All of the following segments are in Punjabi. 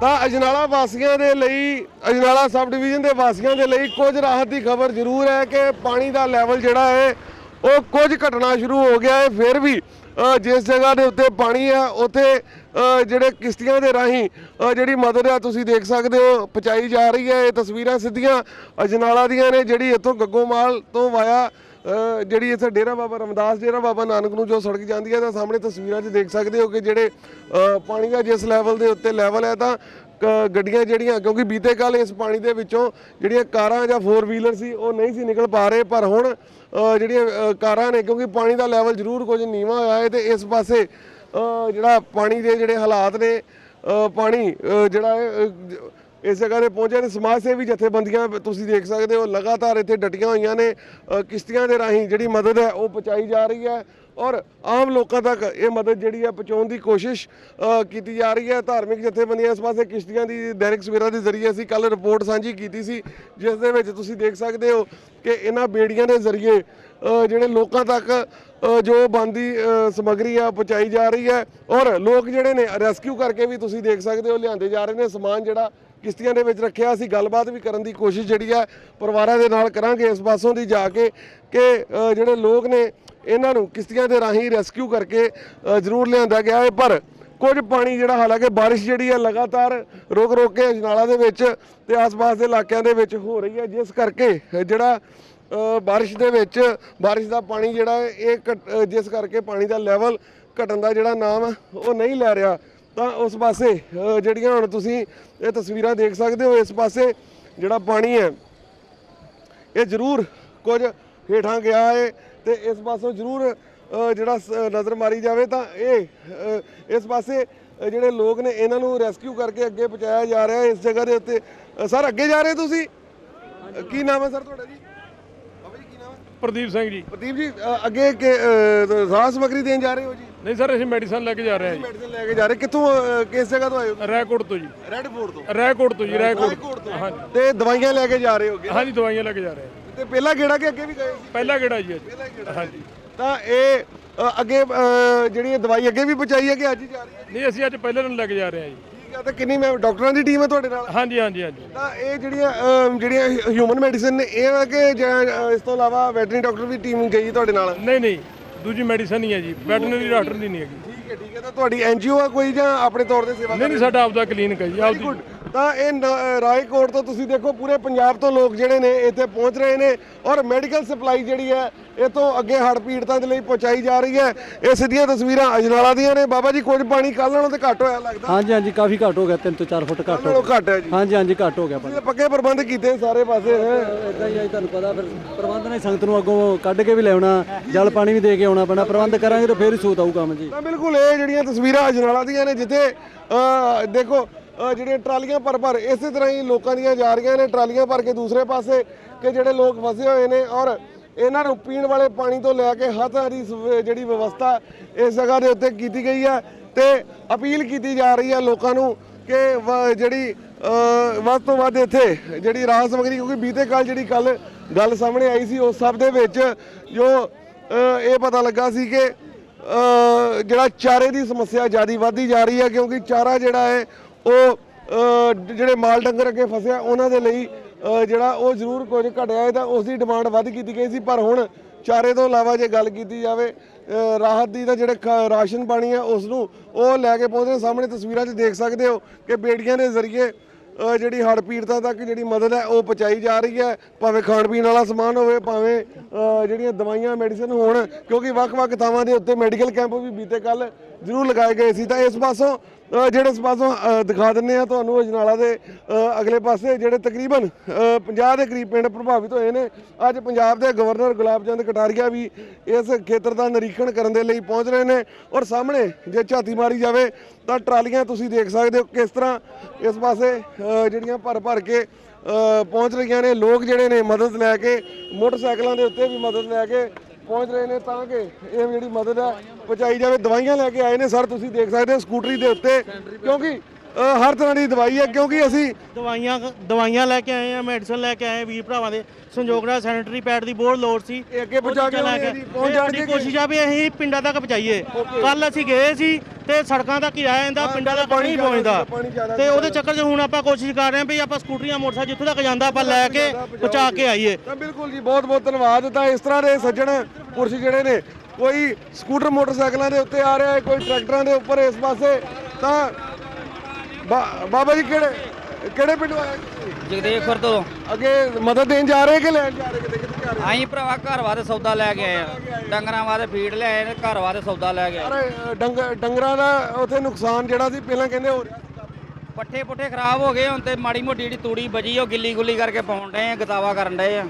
ਤਾਂ ਅਜਨਾਲਾ ਵਾਸੀਆਂ ਦੇ ਲਈ, ਅਜਨਾਲਾ ਸਬ ਡਿਵੀਜ਼ਨ ਦੇ ਵਾਸੀਆਂ ਦੇ ਲਈ ਕੁਝ ਰਾਹਤ ਦੀ ਖਬਰ ਜ਼ਰੂਰ ਹੈ ਕਿ ਪਾਣੀ ਦਾ ਲੈਵਲ ਜਿਹੜਾ ਹੈ, ਉਹ ਕੁਝ ਘਟਣਾ ਸ਼ੁਰੂ ਹੋ ਗਿਆ ਹੈ, ਫਿਰ ਵੀ ਜਿਸ ਜਗ੍ਹਾ ਦੇ ਉੱਤੇ ਪਾਣੀ ਆ ਉੱਥੇ ਜਿਹੜੇ ਕਿਸ਼ਤੀਆਂ ਦੇ ਰਾਹੀਂ ਜਿਹੜੀ ਮਦਦ ਆ ਤੁਸੀਂ ਦੇਖ ਸਕਦੇ ਹੋ, ਪਹੁੰਚਾਈ ਜਾ ਰਹੀ ਹੈ, ਇਹ ਤਸਵੀਰਾਂ ਸਿੱਧੀਆਂ ਅਜਨਾਲਾ ਦੀਆਂ ਨੇ, ਜਿਹੜੀ ਇੱਥੋਂ ਗੱਗੋਮਾਲ ਤੋਂ ਵਾਇਆ ਜਿਹੜੀ ਇੱਥੇ ਡੇਰਾ ਬਾਬਾ ਰਮਦਾਸ, ਡੇਰਾ ਬਾਬਾ ਨਾਨਕ ਨੂੰ ਜੋ ਸੜਕ ਜਾਂਦੀ ਹੈ, ਤਾਂ ਸਾਹਮਣੇ ਤਸਵੀਰਾਂ 'ਚ ਦੇਖ ਸਕਦੇ ਹੋ ਕਿ ਜਿਹੜੇ ਪਾਣੀ ਦਾ ਜਿਸ ਲੈਵਲ ਦੇ ਉੱਤੇ ਲੈਵਲ ਹੈ, ਤਾਂ ਕ- ਗੱਡੀਆਂ ਜਿਹੜੀਆਂ, ਕਿਉਂਕਿ ਬੀਤੇ ਕੱਲ ਇਸ ਪਾਣੀ ਦੇ ਵਿੱਚੋਂ ਜਿਹੜੀਆਂ ਕਾਰਾਂ ਜਾਂ ਫੋਰ ਵੀਲਰ ਸੀ, ਉਹ ਨਹੀਂ ਸੀ ਨਿਕਲ ਪਾ ਰਹੇ, ਪਰ ਹੁਣ ਜਿਹੜੀਆਂ ਕਾਰਾਂ ਨੇ, ਕਿਉਂਕਿ ਪਾਣੀ ਦਾ ਲੈਵਲ ਜ਼ਰੂਰ ਕੁਝ ਨੀਵਾਂ ਹੋਇਆ ਹੈ, ਤੇ ਇਸ ਪਾਸੇ ਜਿਹੜਾ ਪਾਣੀ ਦੇ ਜਿਹੜੇ ਹਾਲਾਤ ਨੇ ਪਾਣੀ ਜਿਹੜਾ ਹੈ ਇਸ ਜਗ੍ਹਾ ਤੇ ਪਹੁੰਚੇ ਨੇ ਸਮਾਜ ਸੇਵੀ ਜਥੇਬੰਦੀਆਂ ਤੁਸੀਂ ਦੇਖ ਸਕਦੇ ਹੋ ਲਗਾਤਾਰ ਇੱਥੇ ਡਟੀਆਂ ਹੋਈਆਂ ਨੇ। ਕਿਸ਼ਤੀਆਂ ਦੇ ਰਾਹੀਂ ਜਿਹੜੀ ਮਦਦ ਹੈ ਉਹ ਪਹੁੰਚਾਈ ਜਾ ਰਹੀ ਹੈ। ਔਰ ਆਮ ਲੋਕਾਂ ਤੱਕ ਇਹ ਮਦਦ ਜਿਹੜੀ ਹੈ ਪਹੁੰਚਾਉਣ ਦੀ ਕੋਸ਼ਿਸ਼ ਕੀਤੀ ਜਾ ਰਹੀ ਹੈ। ਧਾਰਮਿਕ ਜਥੇਬੰਦੀਆਂ ਇਸ ਪਾਸੇ ਕਿਸ਼ਤੀਆਂ ਦੀ ਦੈਨਿਕ ਸਵੇਰਾ ਦੇ ਜ਼ਰੀਏ ਅਸੀਂ ਕੱਲ ਰਿਪੋਰਟ ਸਾਂਝੀ ਕੀਤੀ ਸੀ ਜਿਸ ਦੇ ਵਿੱਚ ਤੁਸੀਂ ਦੇਖ ਸਕਦੇ ਹੋ ਕਿ ਇਹਨਾਂ ਬੇੜੀਆਂ ਦੇ ਜ਼ਰੀਏ ਜਿਹੜੇ ਲੋਕਾਂ ਤੱਕ ਅ, ਜੋ ਬੰਦੀ ਸਮਗਰੀ ਆ ਪਹੁੰਚਾਈ ਜਾ ਰਹੀ ਹੈ। ਔਰ ਲੋਕ ਜਿਹੜੇ ਨੇ ਰੈਸਕਿਊ ਕਰਕੇ ਵੀ ਤੁਸੀਂ ਦੇਖ ਸਕਦੇ ਹੋ ਲਿਆਂਦੇ ਜਾ ਰਹੇ ਨੇ। ਸਮਾਨ ਜਿਹੜਾ ਕਿਸ਼ਤੀਆਂ ਦੇ ਵਿੱਚ ਰੱਖਿਆ, ਅਸੀਂ ਗੱਲਬਾਤ ਵੀ ਕਰਨ ਦੀ ਕੋਸ਼ਿਸ਼ ਜਿਹੜੀ ਹੈ ਪਰਿਵਾਰਾਂ ਦੇ ਨਾਲ ਕਰਾਂਗੇ ਇਸ ਪਾਸੋਂ ਦੀ ਜਾ ਕੇ ਕਿ ਜਿਹੜੇ ਲੋਕ ਨੇ, ਇਹਨਾਂ ਨੂੰ ਕਿਸ਼ਤੀਆਂ ਦੇ ਰਾਹੀਂ ਰੈਸਕਿਊ ਕਰਕੇ ਜ਼ਰੂਰ ਲਿਆਂਦਾ ਗਿਆ ਹੈ। ਪਰ ਕੁਝ ਪਾਣੀ ਜਿਹੜਾ ਹਾਲਾਂਕਿ ਬਾਰਿਸ਼ ਜਿਹੜੀ ਹੈ ਲਗਾਤਾਰ ਰੋਕ ਰੋਕ ਕੇ ਅਜਨਾਲਾ ਦੇ ਵਿੱਚ ਤੇ ਆਸ-ਪਾਸ ਦੇ ਇਲਾਕਿਆਂ ਦੇ ਵਿੱਚ ਹੋ ਰਹੀ ਹੈ। ਜਿਸ ਕਰਕੇ ਜਿਹੜਾ ਬਾਰਿਸ਼ ਦੇ ਵਿੱਚ, ਬਾਰਿਸ਼ ਦਾ ਪਾਣੀ ਜਿਹੜਾ ਇਹ ਘਟ- ਜਿਸ ਕਰਕੇ ਪਾਣੀ ਦਾ ਲੈਵਲ ਘਟਣ ਦਾ ਜਿਹੜਾ ਨਾਮ ਉਹ ਨਹੀਂ ਲੈ ਰਿਹਾ। ਤਾਂ ਉਸ ਪਾਸੇ ਜਿਹੜੀਆਂ ਹੁਣ ਤੁਸੀਂ ਇਹ ਤਸਵੀਰਾਂ ਦੇਖ ਸਕਦੇ ਹੋ ਇਸ ਪਾਸੇ ਜਿਹੜਾ ਪਾਣੀ ਹੈ ਇਹ ਜ਼ਰੂਰ ਕੁਝ ਹੇਠਾਂ ਗਿਆ ਹੈ ਤੇ ਇਸ ਪਾਸੋਂ ਜ਼ਰੂਰ ਜਿਹੜਾ ਨਜ਼ਰ ਮਾਰੀ ਜਾਵੇ ਤਾਂ ਇਹ ਇਸ ਪਾਸੇ ਜਿਹੜੇ ਲੋਕ ਨੇ ਇਹਨਾਂ ਨੂੰ ਰੈਸਕਿਊ ਕਰਕੇ ਅੱਗੇ ਪਹੁੰਚਾਇਆ ਜਾ ਰਿਹਾ ਇਸ ਜਗ੍ਹਾ ਦੇ ਉੱਤੇ। ਸਰ ਅੱਗੇ ਜਾ ਰਹੇ ਤੁਸੀਂ? ਕੀ ਨਾਮ ਹੈ ਸਰ ਤੁਹਾਡਾ ਜੀ? ਬਾਬਾ ਜੀ ਕੀ ਨਾਮ ਹੈ? ਪ੍ਰਦੀਪ ਸਿੰਘ ਜੀ। ਪ੍ਰਦੀਪ ਜੀ ਅੱਗੇ ਰਾਹ ਸਮਗਰੀ ਦੇਣ ਜਾ ਰਹੇ ਹੋ ਜੀ? ਨਹੀਂ ਸਰ ਅਸੀਂ ਮੈਡੀਸਨ ਲੈ ਕੇ ਜਾ ਰਹੇ ਹਾਂ ਮੈਡੀਸਨ ਲੈ ਕੇ ਜਾ ਰਹੇ। ਕਿੱਥੋਂ ਕਿਸ ਜਗ੍ਹਾ ਤੋਂ ਆਏ ਹੋ? ਜੀ ਰੈਕੋਰਡ ਤੋਂ ਜੀ। ਰੈੱਡ ਫੋਰਟ ਤੋਂ। ਰੈਕੋਰਡ ਤੋਂ ਜੀ ਰੈਕੋਰਡ। ਤੋਂ। ਹਾਂਜੀ। ਤੇ ਦਵਾਈਆਂ ਲੈ ਕੇ ਜਾ ਰਹੇ ਹੋਗੇ। ਹਾਂਜੀ ਦਵਾਈਆਂ ਲੈ ਕੇ ਜਾ ਰਹੇ ਹਾਂ। ਤੇ ਪਹਿਲਾਂ ਕਿਹੜਾ ਕਿ ਅੱਗੇ ਵੀ ਗਏ ਸੀ? ਪਹਿਲਾ ਕਿਹੜਾ ਜੀ ਅੱਜ। ਹਾਂਜੀ। ਤਾਂ ਇਹ ਅ, ਅੱਗੇ ਅ, ਜਿਹੜੀ ਇਹ ਦਵਾਈ ਅੱਗੇ ਵੀ ਪਹੁੰਚਾਈ ਹੈ ਕਿ ਅੱਜ ਹੀ ਜਾ ਰਹੀ ਹੈ? ਨਹੀਂ ਅਸੀਂ ਅੱਜ ਪਹਿਲੇ ਦਿਨ ਲੈ ਕੇ ਜਾ ਰਹੇ ਹਾਂ ਜੀ। ਠੀਕ ਹੈ ਤਾਂ ਕਿੰਨੀ ਮੈਂ ਡਾਕਟਰਾਂ ਦੀ ਟੀਮ ਹੈ ਤੁਹਾਡੇ ਨਾਲ? ਹਾਂਜੀ ਹਾਂਜੀ ਹਾਂਜੀ। ਤਾਂ ਇਹ ਜਿਹੜੀਆਂ ਅ, ਜਿਹੜੀਆਂ ਹਿਊਮਨ ਮੈਡੀਸਿਨ ਨੇ ਇਹ ਹੈ ਕਿ ਜਾਂ, ਅ, ਇਸ ਤੋਂ ਇਲਾਵਾ ਵੈਟਰਨਰੀ ਡਾਕਟਰ ਦੀ ਟੀਮ ਗਈ ਤੁਹਾਡੇ ਨਾਲ? ਨਹੀਂ ਨਹੀਂ। ਦੂਜੀ ਮੈਡੀਸਨ ਹੀ ਹੈ ਜੀ ਵੈਟਰਨਰੀ ਡਾਕਟਰ ਦੀ ਨਹੀਂ ਹੈਗੀ। ਠੀਕ ਹੈ ਠੀਕ ਹੈ। ਤਾਂ ਤੁਹਾਡੀ ਐਨਜੀਓ ਆ ਕੋਈ ਜਾਂ ਆਪਣੇ ਤੌਰ ਤੇ ਸੇਵਾ ਨਹੀਂ ਨਹੀਂ ਸਾਡਾ ਆਪਦਾ ਕਲੀਨਿਕ ਹੈ ਜੀ ਆਪਦੀ ਤਾਂ ਇਹ ਰਾਏਕੋਟ ਤੋਂ ਤੁਸੀਂ ਦੇਖੋ ਪੂਰੇ ਪੰਜਾਬ ਤੋਂ ਲੋਕ ਜਿਹੜੇ ਨੇ ਇੱਥੇ ਪਹੁੰਚ ਰਹੇ ਨੇ ਔਰ ਮੈਡੀਕਲ ਸਪਲਾਈ ਜਿਹੜੀ ਹੈ ਇਥੋਂ ਅੱਗੇ ਹੜ੍ਹ ਪੀੜਤਾਂ ਦੇ ਲਈ ਪਹੁੰਚਾਈ ਜਾ ਰਹੀ ਹੈ। ਇਹ ਸਿੱਧੀਆਂ ਤਸਵੀਰਾਂ ਅਜਨਾਲਾ ਦੀਆਂ ਨੇ। ਬਾਬਾ ਜੀ ਕੁਝ ਪਾਣੀ ਕੱਲ੍ਹ ਨਾਲੋਂ ਤੇ ਘੱਟ ਹੋਇਆ ਲੱਗਦਾ। ਹਾਂਜੀ ਹਾਂਜੀ ਕਾਫੀ ਘੱਟ ਹੋ ਗਿਆ 3 ਤੋਂ 4 ਫੁੱਟ ਘੱਟ ਹੋ ਨਾਲੋਂ ਘੱਟ ਹੈ ਜੀ। ਗਿਆ ਹਾਂਜੀ ਹਾਂਜੀ ਘੱਟ ਹੋ ਗਿਆ ਪਾਣੀ। ਇਹ ਪੱਕੇ ਪ੍ਰਬੰਧ ਕੀਤੇ ਸਾਰੇ ਪਾਸੇ। ਹੈ ਇਦਾਂ ਹੀ ਆ ਤੁਹਾਨੂੰ ਪਤਾ ਫਿਰ ਪ੍ਰਬੰਧ ਨੇ ਸੰਗਤ ਨੂੰ ਅੱਗੋਂ ਕੱਢ ਕੇ ਵੀ ਲਿਆਉਣਾ ਜਲ ਪਾਣੀ ਵੀ ਦੇ ਕੇ ਆਉਣਾ ਪੈਣਾ। ਪ੍ਰਬੰਧ ਕਰਾਂਗੇ ਤਾਂ ਫੇਰ ਹੀ ਸੂਤ ਆਊ ਕੰਮ ਜੀ। ਤਾਂ ਬਿਲਕੁਲ ਇਹ ਜਿਹੜੀਆਂ ਤਸਵੀਰਾਂ ਅਜਨਾਲਾ ਦੀਆਂ ਨੇ ਜਿੱਥੇ ਦੇਖੋ ਅ, ਜਿਹੜੀਆਂ ਟਰਾਲੀਆਂ ਭਰ ਭਰ ਇਸੇ ਤਰ੍ਹਾਂ ਹੀ ਲੋਕਾਂ ਦੀਆਂ ਜਾ ਰਹੀਆਂ ਨੇ ਟਰਾਲੀਆਂ ਭਰ ਕੇ ਦੂਸਰੇ ਪਾਸੇ ਕਿ ਜਿਹੜੇ ਲੋਕ ਫਸੇ ਹੋਏ ਨੇ ਔਰ ਇਹਨਾਂ ਨੂੰ ਪੀਣ ਵਾਲੇ ਪਾਣੀ ਤੋਂ ਲੈ ਕੇ ਹਰ ਤਰ੍ਹਾਂ ਦੀ ਸਵ- ਜਿਹੜੀ ਵਿਵਸਥਾ ਇਸ ਜਗ੍ਹਾ ਦੇ ਉੱਤੇ ਕੀਤੀ ਗਈ ਹੈ ਤੇ ਅਪੀਲ ਕੀਤੀ ਜਾ ਰਹੀ ਹੈ ਲੋਕਾਂ ਨੂੰ ਕਿ ਵ- ਜਿਹੜੀ ਵੱਧ ਤੋਂ ਵੱਧ ਇੱਥੇ ਜਿਹੜੀ ਰਾਹਤ ਸਮਗਰੀ ਕਿਉਂਕਿ ਬੀਤੇ ਕੱਲ ਜਿਹੜੀ ਕੱਲ ਗੱਲ ਸਾਹਮਣੇ ਆਈ ਸੀ ਉਸ ਸਭ ਦੇ ਵਿੱਚ ਜੋ ਇਹ ਪਤਾ ਲੱਗਾ ਸੀ ਕਿ ਜਿਹੜਾ ਚਾਰੇ ਦੀ ਸਮੱਸਿਆ ਜ਼ਿਆਦਾ ਵੱਧਦੀ ਜਾ ਰਹੀ ਹੈ ਕਿਉਂਕਿ ਚਾਰਾ ਜਿਹੜਾ ਹੈ ਉਹ ਜਿਹੜੇ ਮਾਲ ਡੰਗਰ ਅੱਗੇ ਫਸਿਆ, ਉਹਨਾਂ ਦੇ ਲਈ ਜਿਹੜਾ ਉਹ ਜ਼ਰੂਰ ਕੁਝ ਘਟਿਆ ਹੈ ਤਾਂ ਉਸ ਦੀ ਡਿਮਾਂਡ ਵੱਧ ਕੀਤੀ ਗਈ ਸੀ, ਪਰ ਹੁਣ ਚਾਰੇ ਤੋਂ ਇਲਾਵਾ ਜੇ ਗੱਲ ਕੀਤੀ ਜਾਵੇ ਰਾਹਤ ਦੀ ਤਾਂ ਜਿਹੜੇ ਖ- ਰਾਸ਼ਨ ਪਾਣੀ ਹੈ ਉਸ ਨੂੰ ਉਹ ਲੈ ਕੇ ਪਹੁੰਚਦੇ ਸਾਹਮਣੇ ਤਸਵੀਰਾਂ 'ਚ ਦੇਖ ਸਕਦੇ ਹੋ ਕਿ ਬੇੜੀਆਂ ਦੇ ਜ਼ਰੀਏ ਜਿਹੜੀ ਹੜ੍ਹ ਪੀੜਤਾਂ ਤੱਕ ਜਿਹੜੀ ਮਦਦ ਹੈ, ਉਹ ਪਹੁੰਚਾਈ ਜਾ ਰਹੀ ਹੈ। ਭਾਵੇਂ ਖਾਣ ਪੀਣ ਵਾਲਾ ਸਮਾਨ ਹੋਵੇ, ਭਾਵੇਂ ਜਿਹੜੀਆਂ ਦਵਾਈਆਂ, ਮੈਡੀਸਨ ਹੋਣ, ਕਿਉਂਕਿ ਵੱਖ-ਵੱਖ ਥਾਵਾਂ ਦੇ ਉੱਤੇ ਮੈਡੀਕਲ ਕੈਂਪ ਵੀ ਬੀਤੇ ਕੱਲ ਜ਼ਰੂਰ ਲਗਾਏ ਗਏ ਸੀ। ਤਾਂ ਇਸ ਪਾਸੋਂ ਜਿਹੜੇ ਇਸ ਪਾਸੋਂ ਦਿਖਾ ਦਿੰਨੇ ਆ ਤੁਹਾਨੂੰ ਅਜਨਾਲਾ ਦੇ ਅਗਲੇ ਪਾਸੇ ਜਿਹੜੇ ਤਕਰੀਬਨ ਅ, 50 ਦੇ ਕਰੀਬ ਪਿੰਡ ਪ੍ਰਭਾਵਿਤ ਹੋਏ ਨੇ। ਅੱਜ ਪੰਜਾਬ ਦੇ ਗਵਰਨਰ ਗੁਲਾਬ ਚੰਦ ਕਟਾਰੀਆ ਵੀ ਇਸ ਖੇਤਰ ਦਾ ਨਿਰੀਖਣ ਕਰਨ ਦੇ ਲਈ ਪਹੁੰਚ ਰਹੇ ਨੇ। ਔਰ ਸਾਹਮਣੇ ਜੇ ਝਾਤੀ ਮਾਰੀ ਜਾਵੇ ਤਾਂ ਟਰਾਲੀਆਂ ਤੁਸੀਂ ਦੇਖ ਸਕਦੇ ਹੋ ਕਿਸ ਤਰ੍ਹਾਂ ਇਸ ਪਾਸੇ ਜਿਹੜੀਆਂ ਭਰ ਭਰ ਕੇ ਪਹੁੰਚ ਰਹੀਆਂ ਨੇ। ਲੋਕ ਜਿਹੜੇ ਨੇ ਮਦਦ ਲੈ ਕੇ ਮੋਟਰਸਾਈਕਲਾਂ ਦੇ ਉੱਤੇ ਵੀ ਮਦਦ ਲੈ ਕੇ ਪਹੁੰਚ ਰਹੇ ਨੇ ਤਾਂ ਕਿ ਇਹ ਜਿਹੜੀ ਮਦਦ ਹੈ ਪਹੁੰਚਾਈ ਜਾਵੇ। ਦਵਾਈਆਂ ਲੈ ਕੇ ਆਏ ਨੇ, ਸਰ, ਤੁਸੀਂ ਦੇਖ ਸਕਦੇ ਹੋ ਸਕੂਟਰੀ ਦੇ ਉੱਤੇ। ਕਿਉਂਕਿ ਅ, ਹਰ ਤਰ੍ਹਾਂ ਦੀ ਦਵਾਈ ਹੈ ਕਿਉਂਕਿ ਅਸੀਂ ਦਵਾਈਆਂ ਦਵਾਈਆਂ ਲੈ ਕੇ ਆਏ ਆ ਮੈਡੀਸਨ ਲੈ ਕੇ ਆਏ ਆ ਵੀਰ ਭਰਾਵਾਂ ਦੇ। ਸੰਯੋਗ ਨਾਲ ਸੈਨੀਟਰੀ ਪੈਡ ਦੀ ਬਹੁਤ ਲੋੜ ਸੀ। ਇਹ ਅੱਗੇ ਪਹੁੰਚਾ ਕੇ ਆ ਜੀ, ਪਹੁੰਚ ਜਾਣਗੇ ਸਾਡੀ ਕੋਸ਼ਿਸ਼ ਆ ਵੀ ਅਸੀਂ ਪਿੰਡਾਂ ਤੱਕ ਪਹੁੰਚਾਈਏ। ਕੱਲ ਅਸੀਂ ਗਏ ਸੀ ਤੇ ਸੜਕਾਂ ਤੱਕ ਹੀ ਰਹਿ ਜਾਂਦਾ ਪਿੰਡਾਂ ਤੱਕ ਪਾਣੀ ਨਹੀਂ ਜ਼ਿਆਦਾ ਪਹੁੰਚਦਾ। ਸੀ, ਪਾਣੀ ਜ਼ਿਆਦਾ ਤੇ। ਉਹਦੇ ਚੱਕਰ 'ਚ ਹੁਣ ਆਪਾਂ ਕੋਸ਼ਿਸ਼ ਕਰ ਰਹੇ ਹਾਂ ਵੀ ਆਪਾਂ ਸਕੂਟਰੀਆਂ ਮੋਟਰਸਾਈਕਲ ਜਿੱਥੋਂ ਤੱਕ ਜਾਂਦਾ ਆਪਾਂ ਲੈ ਕੇ ਪਹੁੰਚਾ ਕੇ ਆਈਏ। ਤਾਂ ਬਿਲਕੁਲ ਜੀ ਬਹੁਤ ਬਹੁਤ ਧੰਨਵਾਦ। ਤਾਂ ਇਸ ਤਰ੍ਹਾਂ ਦੇ ਸੱਜਣ ਪੁਰਸ਼ ਜਿਹੜੇ ਨੇ ਕੋਈ ਸਕੂਟਰ ਮੋਟਰਸਾਈਕਲਾਂ ਦੇ ਉੱਤੇ ਆ ਰਿਹਾ ਹੈ ਕੋਈ ਟਰੈਕਟਰਾਂ ਦੇ ਉੱਪਰ ਇਸ ਪਾਸੇ ਤਾਂ ਬਾ- ਬਾਬਾ ਜੀ ਕਿਹੜੇ ਕਿਹੜੇ ਪਿੰਡੋਂ ਆਏ ਜੀ? ਜਗਦੇਵਪੁਰ ਤੋਂ। ਅੱਗੇ ਮਦਦ ਦੇਣ ਜਾ ਰਹੇ ਕਿ ਲੈਣ ਜਾ ਰਹੇ ਕਿਤੇ ਕਿੱਥੇ ਜਾ ਰਹੇ? ਆਈ ਭਰਾਵਾ ਘਰ ਵਾਦੇ ਸੌਦਾ ਲੈ ਕੇ ਆਏ ਆ। ਡੰਗਰਾਂ ਵਾਦੇ ਫੀਡ ਲੈ ਆਏ ਨੇ ਘਰ ਵਾਦੇ ਸੌਦਾ ਲੈ ਕੇ ਆਏ। ਡੰਗਰ ਦਾ ਉੱਥੇ ਨੁਕਸਾਨ ਜਿਹੜਾ ਸੀ ਪਹਿਲਾਂ ਕਹਿੰਦੇ ਹੋ ਰਿਹਾ ਸੀ ਪੱਠੇ ਪੁੱਠੇ ਖਰਾਬ ਹੋ ਗਏ ਹੁਣ ਤੇ ਮਾੜੀ ਮੋਟੀ ਜਿਹੜੀ ਤੂੜੀ ਬਜੀ ਉਹ ਗਿੱਲੀ ਗੁੱਲੀ ਕਰਕੇ ਪਾਉਣ ਡਏ ਆ ਗਤਾਵਾ ਕਰਨ ਡਏ ਆ।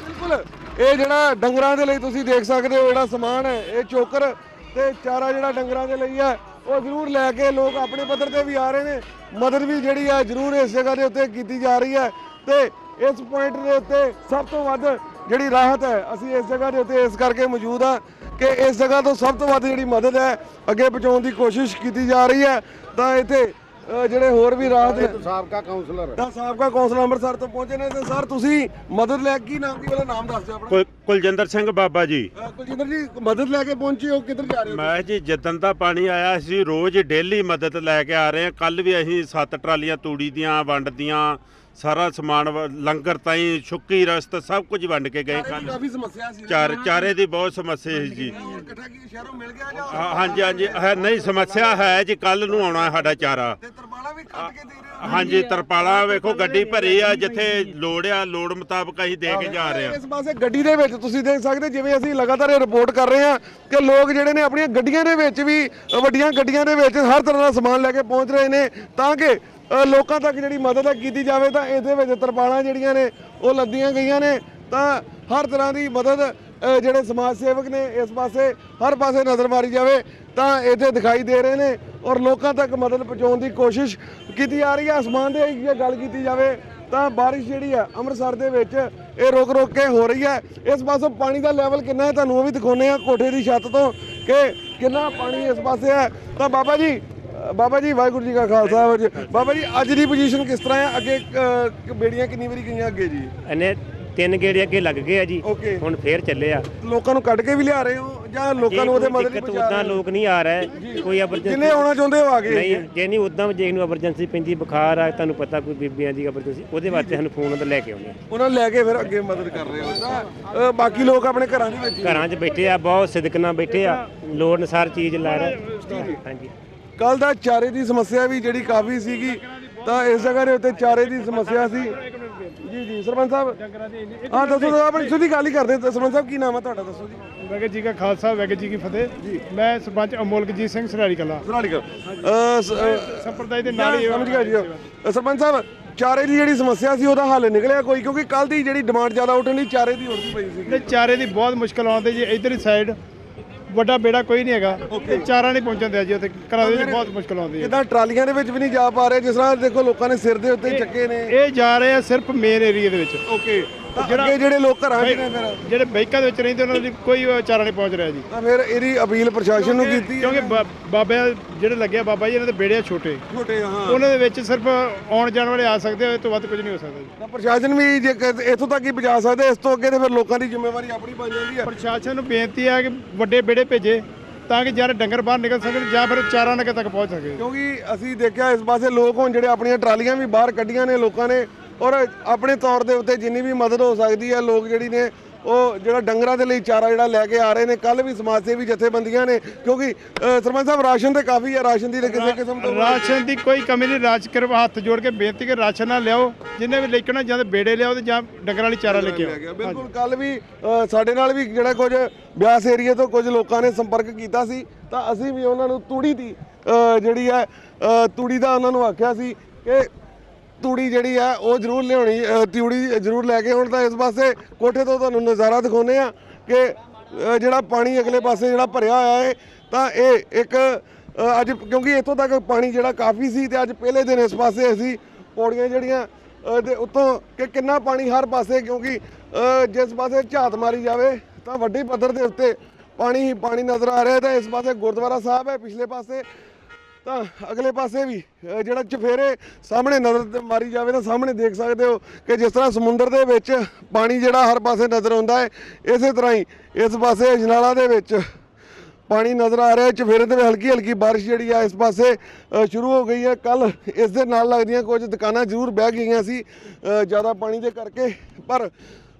ਬਿਲਕੁਲ। ਇਹ ਜਿਹੜਾ ਡੰਗਰਾਂ ਦੇ ਲਈ ਤੁਸੀਂ ਦੇਖ ਸਕਦੇ ਹੋ ਜਿਹੜਾ ਸਮਾਨ ਹੈ ਇਹ ਚੋਕਰ ਤੇ ਚਾਰਾ ਜਿਹੜਾ ਡੰਗਰਾਂ ਦੇ ਲਈ ਹੈ ਉਹ ਜ਼ਰੂਰ ਲੈ ਕੇ ਲੋਕ ਆਪਣੇ ਪੱਧਰ ਤੇ ਵੀ ਆ ਰਹੇ ਨੇ। ਮਦਦ ਵੀ ਜਿਹੜੀ ਹੈ ਜ਼ਰੂਰ ਇਸ ਜਗ੍ਹਾ ਦੇ ਉੱਤੇ ਕੀਤੀ ਜਾ ਰਹੀ ਹੈ ਤੇ ਇਸ ਪੁਆਇੰਟ ਦੇ ਉੱਤੇ ਸਭ ਤੋਂ ਵੱਧ ਜਿਹੜੀ ਰਾਹਤ ਹੈ, ਅਸੀਂ ਇਸ ਜਗ੍ਹਾ ਦੇ ਉੱਤੇ ਇਸ ਕਰਕੇ ਮੌਜੂਦ ਆ ਕਿ ਇਸ ਜਗ੍ਹਾ ਤੋਂ ਸਭ ਤੋਂ ਵੱਧ ਜਿਹੜੀ ਮਦਦ ਹੈ, ਅੱਗੇ ਪਹੁੰਚਾਉਣ ਦੀ ਕੋਸ਼ਿਸ਼ ਕੀਤੀ ਜਾ ਰਹੀ ਹੈ। ਤਾਂ ਇੱਥੇ ਅ, ਜਿਹੜੇ ਹੋਰ ਵੀ ਰਾਹਤ ਸਾਬਕਾ ਕਾਉਂਸਲਰ ਤਾਂ ਸਾਬਕਾ ਕਾਉਂਸਲਰ ਅੰਮ੍ਰਿਤਸਰ ਤੋਂ ਪਹੁੰਚੇ ਨੇ ਤੇ ਸਰ ਤੁਸੀਂ ਮਦਦ ਲੈ ਕੀ ਨਾਮ ਕੀ ਵਾਲਾ ਨਾਮ ਦੱਸ ਦਿਓ ਆਪਣਾ? ਕੁਲ- ਕੁਲਜਿੰਦਰ ਸਿੰਘ ਬਾਬਾ ਜੀ। ਅ, ਕੁਲਜਿੰਦਰ ਜੀ ਮਦਦ ਲੈ ਕੇ ਪਹੁੰਚੇ ਹੋ ਕਿੱਧਰ ਜਾ ਰਹੇ ਹੋ ਮੈਂ ਜੀ ਜਦੋਂ ਦਾ ਪਾਣੀ ਆਇਆ ਸੀ ਰੋਜ਼ ਡੇਲੀ ਮਦਦ ਲੈ ਕੇ ਆ ਰਹੇ ਹਾਂ। ਕੱਲ ਵੀ ਅਸੀਂ ਸੱਤ ਟਰਾਲੀਆਂ ਤੂੜੀ ਦੀਆਂ ਵੰਡ ਦੀਆਂ ਸਾਰਾ ਸਮਾਨ ਵ- ਲੰਗਰ ਤਾਈਂ ਛੁੱਕੀ ਰਸਤ ਸਭ ਕੁਝ ਵੰਡ ਕੇ ਗਏ ਕਾਫੀ ਸਮੱਸਿਆ ਸੀ। ਚਾਰ ਚਾਰੇ ਦੀ ਬਹੁਤ ਸਮੱਸਿਆ ਸੀ ਜੀ। ਹੋਰ ਇਕੱਠਾ ਕੀ ਸ਼ਹਿਰੋਂ ਮਿਲ ਗਿਆ ਜਾਂ ਹਾਂ- ਹਾਂਜੀ ਹਾਂਜੀ ਹੈ ਨਹੀਂ ਸਮੱਸਿਆ ਹੈ ਜੀ ਕੱਲ ਨੂੰ ਆਉਣਾ ਸਾਡਾ ਚਾਰਾ। ਤੇ ਤਰਪਾਲਾ ਵੀ ਕੱਟ ਕੇ ਦੇ ਰਹੇ ਹੋ? ਹਾਂਜੀ ਤਰਪਾਲਾ ਵੇਖੋ ਗੱਡੀ ਭਰੀ ਆ ਜਿੱਥੇ ਲੋੜ ਆ ਲੋੜ ਮੁਤਾਬਕ ਅਸੀਂ ਦੇ ਕੇ ਜਾ ਰਹੇ ਹਾਂ। ਇਸ ਪਾਸੇ ਗੱਡੀ ਦੇ ਵਿੱਚ ਤੁਸੀਂ ਦੇਖ ਸਕਦੇ ਜਿਵੇਂ ਅਸੀਂ ਲਗਾਤਾਰ ਇਹ ਰਿਪੋਰਟ ਕਰ ਰਹੇ ਹਾਂ ਕਿ ਲੋਕ ਜਿਹੜੇ ਨੇ ਆਪਣੀਆਂ ਗੱਡੀਆਂ ਦੇ ਵਿੱਚ ਵੀ ਅ, ਵੱਡੀਆਂ ਗੱਡੀਆਂ ਦੇ ਵਿੱਚ ਹਰ ਤਰ੍ਹਾਂ ਦਾ ਸਮਾਨ ਲੈ ਕੇ ਪਹੁੰਚ ਰਹੇ ਨੇ ਤਾਂ ਕਿ ਲੋਕਾਂ ਤੱਕ ਜਿਹੜੀ ਮਦਦ ਹੈ ਕੀਤੀ ਜਾਵੇ ਤਾਂ ਇਹਦੇ ਵਿੱਚ ਤਰਪਾਲਾਂ ਜਿਹੜੀਆਂ ਨੇ, ਉਹ ਲੱਦੀਆਂ ਗਈਆਂ ਨੇ। ਤਾਂ ਹਰ ਤਰ੍ਹਾਂ ਦੀ ਮਦਦ ਜਿਹੜੇ ਸਮਾਜ ਸੇਵਕ ਨੇ, ਇਸ ਪਾਸੇ, ਹਰ ਪਾਸੇ ਨਜ਼ਰ ਮਾਰੀ ਜਾਵੇ, ਤਾਂ ਇੱਥੇ ਦਿਖਾਈ ਦੇ ਰਹੇ ਨੇ ਔਰ ਲੋਕਾਂ ਤੱਕ ਮਦਦ ਪਹੁੰਚਾਉਣ ਦੀ ਕੋਸ਼ਿਸ਼ ਕੀਤੀ ਜਾ ਰਹੀ ਹੈ। ਅਸਮਾਨ ਦੇ ਜੇ ਗੱਲ ਕੀਤੀ ਜਾਵੇ ਤਾਂ ਬਾਰਿਸ਼ ਜਿਹੜੀ ਹੈ ਅੰਮ੍ਰਿਤਸਰ ਦੇ ਵਿੱਚ ਇਹ ਰੋਕ ਰੁਕ ਕੇ ਹੋ ਰਹੀ ਹੈ। ਇਸ ਪਾਸੋਂ ਪਾਣੀ ਦਾ ਲੈਵਲ ਕਿੰਨਾ ਹੈ ਤੁਹਾਨੂੰ ਉਹ ਵੀ ਦਿਖਾਉਂਦੇ ਆ ਕੋਠੇ ਦੀ ਛੱਤ ਤੋਂ ਕਿ ਕਿੰਨਾ ਪਾਣੀ ਇਸ ਪਾਸੇ ਹੈ। ਤਾਂ ਬਾਬਾ ਜੀ ਬਾਬਾ ਜੀ ਵਾਹਿਗੁਰੂ ਜੀ ਕਾ ਖਾਲਸਾ ਵਾਹਿਗੁਰੂ ਜੀ- ਬਾਬਾ ਜੀ ਅੱਜ ਦੀ ਪੋਜੀਸ਼ਨ ਕਿਸ ਤਰ੍ਹਾਂ ਹੈ? ਅੱਗੇ ਅ, ਬੇੜੀਆਂ ਕਿੰਨੀ ਵਾਰੀ ਗਈਆਂ ਅੱਗੇ ਜੀ? ਇਹਨੇ ਤਿੰਨ ਗੇੜੇ ਅੱਗੇ ਲੱਗ ਗਏ ਆ ਜੀ। ਹੁਣ ਫੇਰ ਚੱਲੇ ਆ। ਲੋਕਾਂ ਨੂੰ ਕੱਢ ਕੇ ਵੀ ਲਿਆ ਰਹੇ ਹੋ ਜਾਂ ਲੋਕਾਂ ਨੂੰ ਉਹਦੇ ਮਦਦ ਨਹੀਂ ਪਹੁੰਚਾ ਉਦਾਂ ਹੋ? ਲੋਕ ਨਹੀਂ ਆ ਰਹੇ ਕੋਈ ਜਿੰਨੇ ਐਮਰਜੈਂਸੀ ਆਉਣਾ ਚਾਹੁੰਦੇ ਹੋ ਆ ਗਏ। ਨਹੀਂ ਜੇ ਨਹੀਂ ਉਦਾਂ ਜੇ ਨੂੰ ਐਮਰਜੈਂਸੀ ਪੈਂਦੀ ਬੁਖਾਰ ਆ ਤੁਹਾਨੂੰ ਪਤਾ ਕੋਈ ਬੀਬੀਆਂ ਦੀ ਐਮਰਜੈਂਸੀ ਉਹਦੇ ਵਾਸਤੇ ਸਾਨੂੰ ਫੋਨ ਤੇ ਲੈ ਕੇ ਆਉਂਦੇ ਆ। ਉਹਨਾਂ ਨੂੰ ਲੈ ਕੇ ਫਿਰ ਅੱਗੇ ਮਦਦ ਕਰ ਰਹੇ ਹੋ। ਤਾਂ ਅ, ਬਾਕੀ ਲੋਕ ਆਪਣੇ ਘਰਾਂ ਦੇ ਵਿੱਚ ਹੀ ਘਰਾਂ 'ਚ ਬੈਠੇ ਆ ਬਹੁਤ ਸਿਦਕ ਨਾਲ ਬੈਠੇ ਆ। ਲੋੜ ਅਨੁਸਾਰ ਚੀਜ਼ ਲੈ ਰਹੇ ਹਾਂਜੀ। ਕੱਲ ਦਾ ਚਾਰੇ ਦੀ ਸਮੱਸਿਆ ਵੀ ਜਿਹੜੀ ਕਾਫੀ ਸੀਗੀ ਤਾਂ ਇਸ ਜਗ੍ਹਾ ਦੇ ਉੱਤੇ ਚਾਰੇ ਦੀ ਸਮੱਸਿਆ ਸੀ। ਜੀ ਜੀ ਸਰਪੰਚ ਸਾਹਿਬ। ਹਾਂ ਦੱਸੋ ਆਪਣੀ ਸਿੱਧੀ ਗੱਲ ਹੀ ਕਰਦੇ। ਸਰਪੰਚ ਸਾਹਿਬ ਕੀ ਨਾਮ ਹੈ ਤੁਹਾਡਾ? ਦੱਸੋ ਜੀ। ਵੈਗਰ ਜੀ ਕਾ ਖਾਲਸਾ ਵੈਗਰ ਜੀ ਕੀ ਫਤਿਹ। ਮੈਂ ਸਰਪੰਚ ਅਮੋਲਕਜੀਤ ਸਿੰਘ ਸਰਾੜੀ ਕਲਾ। ਸਰਾਲੀਕਰ ਸੰਪਰਦਾਇ ਦੇ ਨਾਲ ਹੀ ਸਮਝ ਗਿਆ ਜੀ। ਸਰਪੰਚ ਸਾਹਿਬ ਚਾਰੇ ਦੀ ਜਿਹੜੀ ਸਮੱਸਿਆ ਸੀ ਉਹਦਾ ਹੱਲ ਨਿਕਲਿਆ ਕੋਈ? ਕਿਉਂਕਿ ਕੱਲ ਦੀ ਜਿਹੜੀ ਡਿਮਾਂਡ ਜ਼ਿਆਦਾ ਉੱਠਣ ਦੀ ਚਾਰੇ ਦੀ ਉੱਠਦੀ ਪਈ ਸੀ। ਤੇ ਚਾਰੇ ਦੀ ਬਹੁਤ ਮੁਸ਼ਕਲ ਆਉਂਦੀ ਜੀ। ਇਧਰ ਸਾਈਡ ਵੱਡਾ ਬੇੜਾ ਕੋਈ ਨਹੀਂ ਹੈਗਾ। ਤੇ ਚਾਰਾ ਨਹੀਂ ਪਹੁੰਚਣ ਦਿਆ ਜੀ ਉੱਥੇ। ਘਰਾਂ ਦੇ ਵਿੱਚ ਬਹੁਤ ਮੁਸ਼ਕਲ ਆਉਂਦੀ ਹੈ। ਕਿਦਾਂ ਟਰਾਲੀਆਂ ਦੇ ਵਿੱਚ ਵੀ ਨਹੀਂ ਜਾ ਪਾ ਰਹੇ? ਜਿਸ ਤਰ੍ਹਾਂ ਦੇਖੋ ਲੋਕਾਂ ਨੇ ਸਿਰ ਦੇ ਉੱਤੇ ਚੱਕੇ ਨੇ। ਇਹ ਜਾ ਰਹੇ ਆ ਸਿਰਫ ਮੇਨ ਏਰੀਆ ਦੇ ਵਿੱਚ। ਓਕੇ ਅੱਗੇ ਜਿਹੜੇ ਲੋਕ ਘਰਾਂ 'ਚ ਨੇ ਫਿਰ। ਜਿਹੜੇ ਬਾਈਕਾਂ ਦੇ ਵਿੱਚ ਰਹਿੰਦੇ ਉਹਨਾਂ ਲਈ ਕੋਈ ਚਾਰਾ ਨਹੀਂ ਪਹੁੰਚ ਰਿਹਾ ਜੀ। ਤਾਂ ਫਿਰ ਇਹਦੀ ਅਪੀਲ ਪ੍ਰਸ਼ਾਸਨ ਨੂੰ ਕੀਤੀ ਹੈ। ਕਿਉਂਕਿ ਬਾ- ਬਾਬੇ ਜਿਹੜੇ ਲੱਗਿਆ ਬਾਬਾ ਜੀ ਇਹਨਾਂ ਦੇ ਬੇੜੇ ਆ ਛੋਟੇ। ਛੋਟੇ ਹਾਂ। ਉਹਨਾਂ ਦੇ ਵਿੱਚ ਸਿਰਫ ਆਉਣ ਜਾਣ ਵਾਲੇ ਆ ਸਕਦੇ ਆ ਇਹ ਤੋਂ ਵੱਧ ਕੁਝ ਨਹੀਂ ਹੋ ਸਕਦਾ ਜੀ। ਤਾਂ ਪ੍ਰਸ਼ਾਸਨ ਵੀ ਜੇ ਕ- ਇੱਥੋਂ ਤੱਕ ਹੀ ਪਹੁੰਚਾ ਸਕਦੇ ਇਸ ਤੋਂ ਅੱਗੇ ਤੇ ਫਿਰ ਲੋਕਾਂ ਦੀ ਜ਼ਿੰਮੇਵਾਰੀ ਆਪਣੀ ਬਣ ਜਾਂਦੀ ਹੈ। ਪ੍ਰਸ਼ਾਸਨ ਨੂੰ ਬੇਨਤੀ ਹੈ ਕਿ ਵੱਡੇ ਬੇੜੇ ਭੇਜੇ ਤਾਂ ਕਿ ਜਿਹੜੇ ਡੰਗਰ ਬਾਹਰ ਨਿਕਲ ਸਕਣ ਜਾਂ ਫਿਰ ਚਾਰਾ ਨਗੇ ਤੱਕ ਪਹੁੰਚ ਸਕੇ। ਕਿਉਂਕਿ ਅਸੀਂ ਦੇਖਿਆ ਇਸ ਪਾਸੇ ਲੋਕ ਹੁਣ ਜਿਹੜੇ ਆਪਣੀਆਂ ਟਰਾਲੀਆਂ ਵੀ ਬਾਹਰ ਕੱਢੀਆਂ ਨੇ ਲੋਕਾਂ ਨੇ ਔਰ ਆਪਣੇ ਤੌਰ ਦੇ ਉੱਤੇ ਜਿੰਨੀ ਵੀ ਮਦਦ ਹੋ ਸਕਦੀ ਹੈ ਲੋਕ ਜਿਹੜੀ ਨੇ ਉਹ ਜਿਹੜਾ ਡੰਗਰਾਂ ਦੇ ਲਈ ਚਾਰਾ ਜਿਹੜਾ ਲੈ ਕੇ ਆ ਰਹੇ ਨੇ ਕੱਲ ਵੀ ਸਮਾਜ ਸੇਵੀ ਜਥੇਬੰਦੀਆਂ ਨੇ ਕਿਉਂਕਿ ਸਰਪੰਚ ਸਾਹਿਬ ਰਾਸ਼ਨ ਤੇ ਕਾਫੀ ਹੈ ਰਾਸ਼ਨ ਦੀ ਤੇ ਕਿਸੇ ਕਿਸਮ ਤੋਂ ਰਾਸ਼ਨ ਦੀ ਕੋਈ ਕਮੀ ਨਹੀਂ ਰਾਜ ਕਿਰਪਾ ਹੱਥ ਜੋੜ ਕੇ ਬੇਨਤੀ ਕਿ ਰਾਸ਼ਨ ਨਾ ਲਿਆਓ ਜਿੰਨੇ ਵੀ ਲੈਕਣਾ ਜਾਂ ਤਾਂ ਬੇੜੇ ਲਿਆਓ ਤੇ ਜਾਂ ਡੰਗਰਾਂ ਵਾਲੀ ਚਾਰਾ ਲੈ ਕੇ ਆਓ। ਬਿਲਕੁਲ ਕੱਲ ਵੀ ਸਾਡੇ ਨਾਲ ਵੀ ਜਿਹੜਾ ਕੁਝ ਬਿਆਸ ਏਰੀਆ ਤੋਂ ਕੁਝ ਲੋਕਾਂ ਨੇ ਸੰਪਰਕ ਕੀਤਾ ਸੀ ਤਾਂ ਅਸੀਂ ਵੀ ਉਹਨਾਂ ਨੂੰ ਤੂੜੀ ਦੀ ਜਿਹੜੀ ਹੈ ਤੂੜੀ ਦਾ ਉਹਨਾਂ ਨੂੰ ਆਖਿਆ ਸੀ ਕਿ ਤੂੜੀ ਜਿਹੜੀ ਆ ਉਹ ਜ਼ਰੂਰ ਲਿਆਉਣੀ ਤੂੜੀ ਜ਼ਰੂਰ ਲੈ ਕੇ ਹੁਣ ਤਾਂ ਇਸ ਪਾਸੇ ਕੋਠੇ ਤੋਂ ਤੁਹਾਨੂੰ ਨਜ਼ਾਰਾ ਦਿਖਾਉਂਦੇ ਆ ਕਿ ਜਿਹੜਾ ਪਾਣੀ ਅਗਲੇ ਪਾਸੇ ਜਿਹੜਾ ਭਰਿਆ ਹੋਇਆ ਹੈ ਤਾਂ ਇਹ ਇੱਕ ਅੱਜ ਕਿਉਂਕਿ ਇੱਥੋਂ ਤੱਕ ਪਾਣੀ ਜਿਹੜਾ ਕਾਫੀ ਸੀ ਤੇ ਅੱਜ ਪਹਿਲੇ ਦਿਨ ਇਸ ਪਾਸੇ ਅਸੀਂ ਪੌੜੀਆਂ ਜਿਹੜੀਆਂ ਅ, ਦੇ ਕਿ ਕਿੰਨਾ ਪਾਣੀ ਹਰ ਪਾਸੇ ਕਿਉਂਕਿ ਜਿਸ ਪਾਸੇ ਝਾਤ ਮਾਰੀ ਜਾਵੇ ਤਾਂ ਵੱਡੀ ਪੱਧਰ ਦੇ ਉੱਤੇ ਪਾਣੀ ਹੀ ਪਾਣੀ ਨਜ਼ਰ ਆ ਰਿਹਾ ਤਾਂ ਇਸ ਪਾਸੇ ਗੁਰਦੁਆਰਾ ਸਾਹਿਬ ਹੈ ਪਿਛਲੇ ਪਾਸੇ। ਤਾਂ ਅਗਲੇ ਪਾਸੇ ਵੀ ਅ, ਜਿਹੜਾ ਚਫੇਰੇ ਸਾਹਮਣੇ ਨਜ਼ਰ ਮਾਰੀ ਜਾਵੇ ਤਾਂ ਸਾਹਮਣੇ ਦੇਖ ਸਕਦੇ ਹੋ ਕਿ ਜਿਸ ਤਰ੍ਹਾਂ ਸਮੁੰਦਰ ਦੇ ਵਿੱਚ ਪਾਣੀ ਜਿਹੜਾ ਹਰ ਪਾਸੇ ਨਜ਼ਰ ਆਉਂਦਾ ਹੈ ਇਸੇ ਤਰ੍ਹਾਂ ਹੀ ਇਸ ਪਾਸੇ ਅਜਨਾਲਾ ਦੇ ਵਿੱਚ ਪਾਣੀ ਨਜ਼ਰ ਆ ਰਿਹਾ ਹੈ। ਚਫੇਰੇ ਤੇ ਵੀ ਹਲਕੀ ਹਲਕੀ ਬਾਰਿਸ਼ ਜਿਹੜੀ ਆ ਇਸ ਪਾਸੇ ਅ, ਸ਼ੁਰੂ ਹੋ ਗਈ ਹੈ। ਕੱਲ ਇਸ ਦੇ ਨਾਲ ਲੱਗਦੀਆਂ ਕੁਝ ਦੁਕਾਨਾਂ ਜ਼ਰੂਰ ਬਹਿ ਗਈਆਂ ਸੀ ਅ, ਜ਼ਿਆਦਾ ਪਾਣੀ ਦੇ ਕਰਕੇ ਪਰ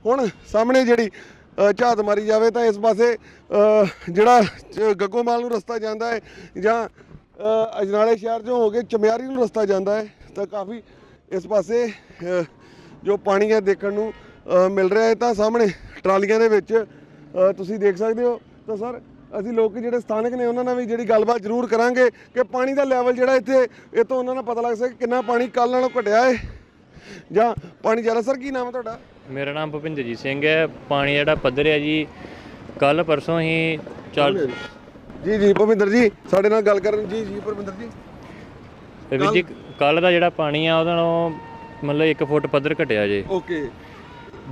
ਹੁਣ ਸਾਹਮਣੇ ਜਿਹੜੀ ਅ, ਝਾਤ ਮਾਰੀ ਜਾਵੇ ਤਾਂ ਇਸ ਪਾਸੇ ਅ, ਜਿਹੜਾ ਚ- ਗੱਗੋਮਾਲ ਨੂੰ ਰਸਤਾ ਜਾਂਦਾ ਹੈ ਜਾਂ ਅਜਨਾਲੇ ਸ਼ਹਿਰ ਚੋਂ ਹੋ ਕੇ ਚਮਿਆਰੀ ਨੂੰ ਰਸਤਾ ਜਾਂਦਾ ਹੈ ਤਾਂ ਕਾਫੀ ਇਸ ਪਾਸੇ ਜੋ ਪਾਣੀ ਹੈ ਦੇਖਣ ਨੂੰ ਮਿਲ ਰਿਹਾ ਹੈ ਤਾਂ ਸਾਹਮਣੇ ਟਰਾਲੀਆਂ ਦੇ ਵਿੱਚ ਤੁਸੀਂ ਦੇਖ ਸਕਦੇ ਹੋ। ਤਾਂ ਸਰ ਅਸੀਂ ਲੋਕ ਜਿਹੜੇ ਸਥਾਨਕ ਨੇ ਉਹਨਾਂ ਨਾਲ ਵੀ ਜਿਹੜੀ ਗੱਲਬਾਤ ਜ਼ਰੂਰ ਕਰਾਂਗੇ ਕਿ ਪਾਣੀ ਦਾ ਲੈਵਲ ਜਿਹੜਾ ਇੱਥੇ ਇਹ ਤੋਂ ਉਹਨਾਂ ਨੂੰ ਪਤਾ ਲੱਗ ਸਕੇ ਕਿੰਨਾ ਪਾਣੀ ਕੱਲ ਨਾਲੋਂ ਘਟਿਆ ਹੈ। ਜਾਂ ਪਾਣੀ ਜ਼ਿਆਦਾ ਸਰ ਕੀ ਨਾਮ ਹੈ ਤੁਹਾਡਾ? ਮੇਰਾ ਨਾਮ ਭੁਪਿੰਦਰਜੀਤ ਸਿੰਘ ਹੈ। ਪਾਣੀ ਜਿਹੜਾ ਪੱਧਰ ਹੈ ਜੀ ਕੱਲ ਪਰਸੋਂ ਹੀ ਚੱਲ ਜੀ ਜੀ ਭਵਿੰਦਰ ਜੀ ਸਾਡੇ ਨਾਲ ਗੱਲ ਕਰਨ ਜੀ ਜੀ ਭਵਿੰਦਰ ਜੀ। ਵੀਰ ਜੀ ਕੱਲ ਦਾ ਜਿਹੜਾ ਪਾਣੀ ਆ ਉਹਦਾ ਨਾਲੋਂ ਮਤਲਬ 1 ਫੁੱਟ ਪੱਧਰ ਘਟਿਆ ਜੇ। ਓਕੇ।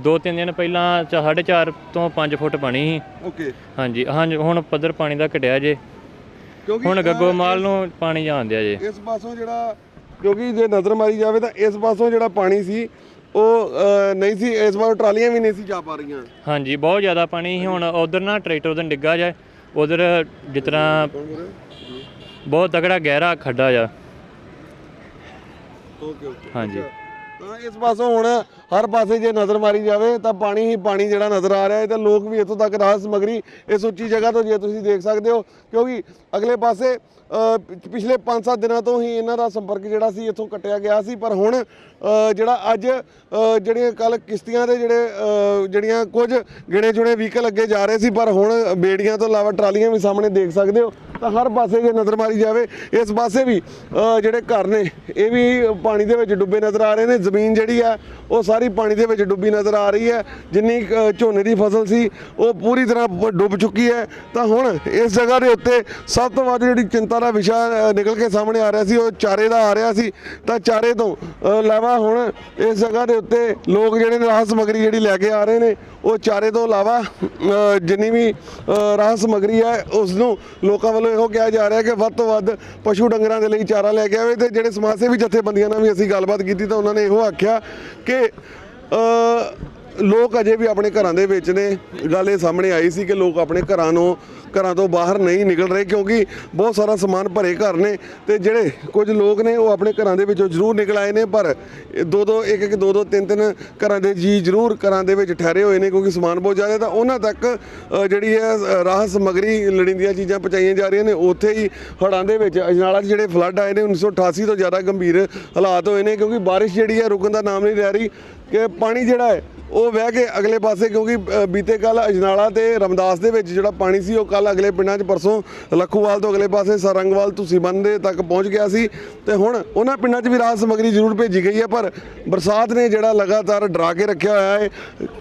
ਦੋ ਤਿੰਨ ਦਿਨ ਪਹਿਲਾਂ 4.5 ਤੋਂ 5 ਫੁੱਟ ਪਾਣੀ ਸੀ। ਓਕੇ। ਹਾਂਜੀ ਹਾਂਜੀ ਹੁਣ ਪੱਧਰ ਪਾਣੀ ਦਾ ਘਟਿਆ ਜੇ। ਕਿਉਂਕਿ ਹੁਣ ਅ, ਗੱਗੋਮਾਲ ਨੂੰ ਪਾਣੀ ਜਾਣ ਦਿਆ ਜੇ। ਇਸ ਪਾਸੋਂ ਜਿਹੜਾ ਕਿਉਂਕਿ ਜੇ ਨਜ਼ਰ ਮਾਰੀ ਜਾਵੇ ਤਾਂ ਇਸ ਪਾਸੋਂ ਜਿਹੜਾ ਪਾਣੀ ਸੀ ਉਹ ਨਹੀਂ ਸੀ ਇਸ ਵਾਰ ਟਰਾਲੀਆਂ ਵੀ ਨਹੀਂ ਸੀ ਜਾ ਪਾ ਰਹੀਆਂ। ਹਾਂਜੀ ਬਹੁਤ ਜ਼ਿਆਦਾ ਪਾਣੀ ਸੀ। ਹੁਣ ਉਧਰ ਨਾ ਟਰੈਕਟਰ ਉਧਰ ਡਿੱਗਾ ਜਾਏ ਉਧਰ ਜਿਸ ਤਰ੍ਹਾਂ ਬਹੁਤ ਤਗੜਾ ਗਹਿਰਾ ਖੱਡਾ ਓਕੇ ਓਕੇ। ਹਾਂਜੀ। ਤਾਂ ਇਸ ਪਾਸੋਂ ਹੁਣ ਹਰ ਪਾਸੇ ਜੇ ਨਜ਼ਰ ਮਾਰੀ ਜਾਵੇ ਤਾਂ ਪਾਣੀ ਹੀ ਪਾਣੀ ਜਿਹੜਾ ਨਜ਼ਰ ਆ ਰਿਹਾ ਹੈ ਤੇ ਲੋਕ ਵੀ ਇੱਥੋਂ ਤੱਕ ਰਾਹਤ ਸਮਗਰੀ ਇਸ ਉੱਚੀ ਜਗ੍ਹਾ ਤੋਂ ਜੇ ਤੁਸੀਂ ਦੇਖ ਸਕਦੇ ਹੋ, ਕਿਉਂਕਿ ਅਗਲੇ ਪਾਸੇ ਪਿਛਲੇ 5-7 ਦਿਨਾਂ ਤੋਂ ਹੀ ਇਹਨਾਂ ਦਾ ਸੰਪਰਕ ਜਿਹੜਾ ਸੀ ਇੱਥੋਂ ਕੱਟਿਆ ਗਿਆ ਸੀ, ਪਰ ਹੁਣ ਜਿਹੜਾ ਅੱਜ ਜਿਹੜੀਆਂ ਕੱਲ ਕਿਸ਼ਤੀਆਂ ਦੇ ਜਿਹੜੇ ਜਿਹੜੀਆਂ ਕੁਝ ਗਿਣੇ ਚੁਣੇ ਵਹੀਕਲ ਅੱਗੇ ਜਾ ਰਹੇ ਸੀ, ਪਰ ਹੁਣ ਬੇੜੀਆਂ ਤੋਂ ਇਲਾਵਾ ਟਰਾਲੀਆਂ ਵੀ ਸਾਹਮਣੇ ਦੇਖ ਸਕਦੇ ਹੋ। ਤਾਂ ਹਰ ਪਾਸੇ ਜੇ ਨਜ਼ਰ ਮਾਰੀ ਜਾਵੇ ਇਸ ਪਾਸੇ ਵੀ ਜਿਹੜੇ ਘਰ ਨੇ ਇਹ ਵੀ ਪਾਣੀ ਦੇ ਵਿੱਚ ਡੁੱਬੇ ਨਜ਼ਰ ਆ ਰਹੇ ਨੇ। ਜ਼ਮੀਨ ਜਿਹੜੀ ਆ ਉਹ ਸਾਰੀ ਪਾਣੀ ਦੇ ਵਿੱਚ ਡੁੱਬੀ ਨਜ਼ਰ ਆ ਰਹੀ ਹੈ। ਜਿੰਨੀ ਝੋਨੇ ਦੀ ਫਸਲ ਸੀ ਉਹ ਪੂਰੀ ਤਰ੍ਹਾਂ ਡੁੱਬ ਚੁੱਕੀ ਹੈ। ਤਾਂ ਹੁਣ ਇਸ ਜਗ੍ਹਾ ਦੇ ਉੱਤੇ ਸਭ ਤੋਂ ਵੱਧ ਜਿਹੜੀ ਚਿੰਤਾ ਦਾ ਵਿਸ਼ਾ ਨਿਕਲ ਕੇ ਸਾਹਮਣੇ ਆ ਰਿਹਾ ਸੀ ਉਹ ਚਾਰੇ ਦਾ ਆ ਰਿਹਾ ਸੀ। ਤਾਂ ਚਾਰੇ ਤੋਂ ਅ, ਇਲਾਵਾ ਹੁਣ ਇਸ ਜਗ੍ਹਾ ਦੇ ਉੱਤੇ ਲੋਕ ਜਿਹੜੇ ਨੇ ਰਾਹਤ ਸਮਗਰੀ ਜਿਹੜੀ ਲੈ ਕੇ ਆ ਰਹੇ ਨੇ ਉਹ ਚਾਰੇ ਤੋਂ ਇਲਾਵਾ ਜਿੰਨੀ ਵੀ ਅ, ਰਾਹਤ ਸਮਗਰੀ ਹੈ ਉਸ ਨੂੰ ਲੋਕਾਂ ਵੱਲੋਂ ਇਹੋ ਕਿਹਾ ਜਾ ਰਿਹਾ ਕਿ ਵੱਧ ਤੋਂ ਵੱਧ ਪਸ਼ੂ ਡੰਗਰਾਂ ਦੇ ਲਈ ਚਾਰਾ ਲੈ ਕੇ ਆਵੇ ਤੇ ਜਿਹੜੇ ਸਮਾਜ ਸੇਵੀ ਜਥੇਬੰਦੀਆਂ ਨਾਲ ਵੀ ਅਸੀਂ ਗੱਲਬਾਤ ਕੀਤੀ ਤਾਂ ਉਹਨਾਂ ਨੇ ਇਹੋ ਆਖਿਆ ਕਿ ਲੋਕ ਅਜੇ ਵੀ ਆਪਣੇ ਘਰਾਂ ਦੇ ਵਿੱਚ ਨੇ। ਗੱਲ ਇਹ ਸਾਹਮਣੇ ਆਈ ਸੀ ਕਿ ਲੋਕ ਆਪਣੇ ਘਰਾਂ ਨੂੰ, ਘਰਾਂ ਤੋਂ ਬਾਹਰ ਨਹੀਂ ਨਿਕਲ ਰਹੇ ਕਿਉਂਕਿ ਬਹੁਤ ਸਾਰਾ ਸਮਾਨ ਭਰੇ ਘਰ ਨੇ ਤੇ ਜਿਹੜੇ ਕੁਝ ਲੋਕ ਨੇ ਉਹ ਆਪਣੇ ਘਰਾਂ ਦੇ ਵਿੱਚੋਂ ਜ਼ਰੂਰ ਨਿਕਲ ਆਏ ਨੇ, ਪਰ ਦੋ ਦੋ, ਇੱਕ ਇੱਕ, ਦੋ ਦੋ, ਤਿੰਨ ਤਿੰਨ ਘਰਾਂ ਦੇ ਜੀ ਜ਼ਰੂਰ ਘਰਾਂ ਦੇ ਵਿੱਚ ਠਹਿਰੇ ਹੋਏ ਨੇ ਕਿਉਂਕਿ ਸਮਾਨ ਬਹੁਤ ਜ਼ਿਆਦਾ ਤਾਂ ਉਹਨਾਂ ਤੱਕ ਜਿਹੜੀ ਹੈ ਰਾਹਤ ਸਮਗਰੀ ਲੋੜੀਂਦੀਆਂ ਚੀਜ਼ਾਂ ਪਹੁੰਚਾਈਆਂ ਜਾ ਰਹੀਆਂ ਨੇ। ਉੱਥੇ ਹੀ ਹੜ੍ਹਾਂ ਦੇ ਵਿੱਚ ਅਜਨਾਲਾ 'ਚ ਜਿਹੜੇ ਫਲੱਡ ਆਏ ਨੇ 1988 ਤੋਂ ਜ਼ਿਆਦਾ ਗੰਭੀਰ ਹਾਲਾਤ ਹੋਏ ਨੇ ਕਿਉਂਕਿ ਬਾਰਿਸ਼ ਜਿਹੜੀ ਹੈ ਰੁਕਣ ਦਾ ਨਾਮ ਨਹੀਂ ਲੈ ਰਹੀ। ਕਿ ਪਾਣੀ ਜਿਹੜਾ ਹੈ, ਉਹ ਵਹਿ ਕੇ ਅਗਲੇ ਪਾਸੇ ਕਿਉਂਕਿ ਬੀਤੇ ਕੱਲ ਅਜਨਾਲਾ ਤੇ ਰਮਦਾਸ ਦੇ ਵਿੱਚ ਜਿਹੜਾ ਪਾਣੀ ਸੀ, ਉਹ ਕੱਲ ਅਗਲੇ ਪਿੰਡਾਂ 'ਚ ਪਰਸੋਂ ਲੱਖੂਵਾਲ ਤੋਂ ਅਗਲੇ ਪਾਸੇ ਸਰੰਗਵਾਲ ਤੁਸੀਂ ਦੇ ਤੱਕ ਪਹੁੰਚ ਗਿਆ ਸੀ ਤੇ ਹੁਣ ਉਹਨਾਂ ਪਿੰਡਾਂ 'ਚ ਵੀ ਰਾਹਤ ਸਮੱਗਰੀ ਜ਼ਰੂਰ ਭੇਜੀ ਗਈ ਹੈ, ਪਰ ਬਰਸਾਤ ਨੇ ਜਿਹੜਾ ਲਗਾਤਾਰ ਡਰਾ ਕੇ ਰੱਖਿਆ ਹੋਇਆ ਹੈ,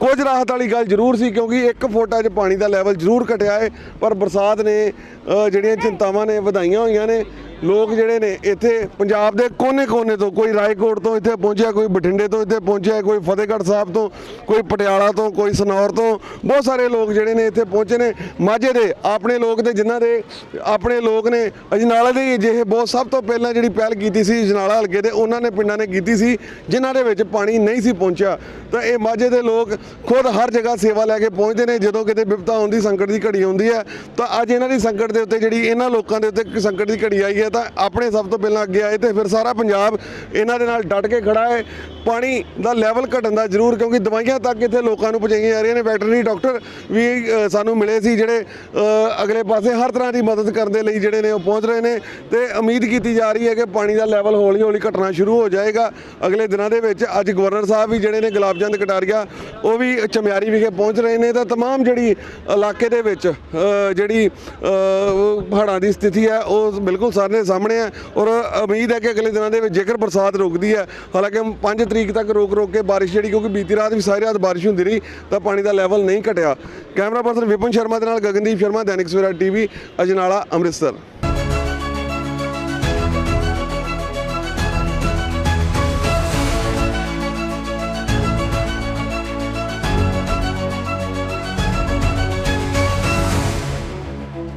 ਕੁਝ ਰਾਹਤ ਵਾਲੀ ਗੱਲ ਜ਼ਰੂਰ ਸੀ ਕਿਉਂਕਿ ਇੱਕ ਫੁੱਟ ਅੱਜ ਪਾਣੀ ਦਾ ਲੈਵਲ ਜ਼ਰੂਰ ਘਟਿਆ ਹੈ, ਪਰ ਬਰਸਾਤ ਨੇ ਜਿਹੜੀਆਂ ਚਿੰਤਾਵਾਂ ਨੇ, ਵਧਾਈਆਂ ਹੋਈਆਂ ਨੇ ਲੋਕ ਜਿਹੜੇ ਨੇ, ਇੱਥੇ ਪੰਜਾਬ ਦੇ ਕੋਨੇ-ਕੋਨੇ ਤੋਂ, ਕੋਈ ਰਾਏਕੋਟ ਤੋਂ ਇੱਥੇ ਪਹੁੰਚਿਆ, ਕੋਈ ਬਠਿੰਡੇ ਤੋਂ ਇੱਥੇ ਪਹੁੰਚਿਆ, ਕੋਈ ਫਤਿਹਗੜ੍ਹ ਸਾਹਿਬ ਤੋਂ, ਕੋਈ ਪਟਿਆਲਾ ਤੋਂ, ਕੋਈ ਸਨੌਰ ਤੋਂ, ਬਹੁਤ ਸਾਰੇ ਲੋਕ ਜਿਹੜੇ ਨੇ ਇੱਥੇ ਪਹੁੰਚੇ ਨੇ। ਮਾਝੇ ਦੇ ਆਪਣੇ ਲੋਕ ਤੇ ਜਿਨ੍ਹਾਂ ਦੇ ਆਪਣੇ ਲੋਕ ਨੇ, ਅਜਨਾਲਾ ਦੇ ਜਿਹੇ ਬਹੁਤ ਸਭ ਤੋਂ ਪਹਿਲਾਂ ਜਿਹੜੀ ਪਹਿਲ ਕੀਤੀ ਸੀ, ਅਜਨਾਲਾ ਹਲਕੇ ਦੇ, ਉਹਨਾਂ ਨੇ ਪਿੰਡਾਂ ਨੇ ਕੀਤੀ ਸੀ, ਜਿਨ੍ਹਾਂ ਦੇ ਵਿੱਚ ਪਾਣੀ ਨਹੀਂ ਸੀ ਪਹੁੰਚਿਆ। ਤਾਂ ਇਹ ਮਾਝੇ ਦੇ ਲੋਕ ਖੁਦ ਹਰ ਜਗ੍ਹਾ ਸੇਵਾ ਲੈ ਕੇ ਪਹੁੰਚਦੇ ਨੇ, ਜਦੋਂ ਕਿਤੇ ਵਿਪਤਾ ਆਉਂਦੀ, ਸੰਕਟ ਦੀ ਘੜੀ ਆਉਂਦੀ ਹੈ, ਤਾਂ ਅੱਜ ਇਹਨਾਂ ਦੀ ਸੰਕਟ ਦੇ ਉੱਤੇ ਜਿਹੜੀ ਇਹਨਾਂ ਲੋਕਾਂ ਦੇ ਉੱਤੇ ਸੰਕਟ ਦੀ ਘੜੀ ਆਈ ਹੈ ਤਾਂ ਆਪਣੇ ਸਭ ਤੋਂ ਪਹਿਲਾਂ ਅੱਗੇ ਆਏ ਤੇ ਫਿਰ ਸਾਰਾ ਪੰਜਾਬ ਇਹਨਾਂ ਦੇ ਨਾਲ ਡਟ ਕੇ ਖੜਾ ਹੈ ਪਾਣੀ ਦਾ ਲੈਵਲ ਘਟਣ ਦਾ ਜ਼ਰੂਰ ਕਿਉਂਕਿ ਦਵਾਈਆਂ ਤੱਕ ਇੱਥੇ ਲੋਕਾਂ ਨੂੰ ਪਹੁੰਚਾਈਆਂ ਜਾ ਰਹੀਆਂ ਨੇ ਵੈਟਰਨਰੀ ਡਾਕਟਰ ਵੀ ਅ, ਸਾਨੂੰ ਮਿਲੇ ਸੀ ਜਿਹੜੇ ਅ, ਅਗਲੇ ਪਾਸੇ ਹਰ ਤਰ੍ਹਾਂ ਦੀ ਮਦਦ ਕਰਨ ਦੇ ਲਈ ਜਿਹੜੇ ਨੇ ਉਹ ਪਹੁੰਚ ਰਹੇ ਨੇ ਤੇ ਉਮੀਦ ਕੀਤੀ ਜਾ ਰਹੀ ਹੈ ਕਿ ਪਾਣੀ ਦਾ ਲੈਵਲ ਹੌਲੀ ਹੌਲੀ ਘਟਣਾ ਸ਼ੁਰੂ ਹੋ ਜਾਏਗਾ ਅਗਲੇ ਦਿਨਾਂ ਦੇ ਵਿੱਚ ਅੱਜ ਗਵਰਨਰ ਸਾਹਿਬ ਵੀ ਜਿਹੜੇ ਨੇ ਗੁਲਾਬ ਚੰਦ ਕਟਾਰੀਆ ਉਹ ਵੀ ਚਮਿਆਰੀ ਵਿਖੇ ਪਹੁੰਚ ਰਹੇ ਨੇ ਤਾਂ तमाम ਜਿਹੜੀ ਇਲਾਕੇ ਦੇ ਵਿੱਚ ਅ, ਜਿਹੜੀ ਅ, ਹੜ੍ਹਾਂ ਦੀ ਸਥਿਤੀ ਹੈ ਉਹ ਬਿਲਕੁਲ ਸਾਰੇ ਸਾਹਮਣੇ ਹੈ ਔਰ ਉਮੀਦ ਹੈ ਕਿ ਅਗਲੇ ਦਿਨਾਂ ਦੇ ਵਿੱਚ ਜੇਕਰ ਬਰਸਾਤ ਰੁਕਦੀ ਹੈ, ਹਾਲਾਂਕਿ 5 ਤਰੀਕ ਤੱਕ ਰੋਕ ਰੋਕ ਕੇ ਬਾਰਿਸ਼ ਜਿਹੜੀ ਕਿਉਂਕਿ ਬੀਤੀ ਰਾਤ ਵੀ ਸਾਰੀ ਰਾਤ ਬਾਰਿਸ਼ ਹੁੰਦੀ ਰਹੀ, ਤਾਂ ਪਾਣੀ ਦਾ ਲੈਵਲ ਨਹੀਂ ਘਟਿਆ। ਕੈਮਰਾ ਪਰਸਨ ਵਿਪਨ ਸ਼ਰਮਾ ਦੇ ਨਾਲ ਗਗਨਦੀਪ ਸ਼ਰਮਾ, ਦੈਨਿਕ ਸਵੇਰਾ ਟੀਵੀ, ਅਜਨਾਲਾ, ਅੰਮ੍ਰਿਤਸਰ।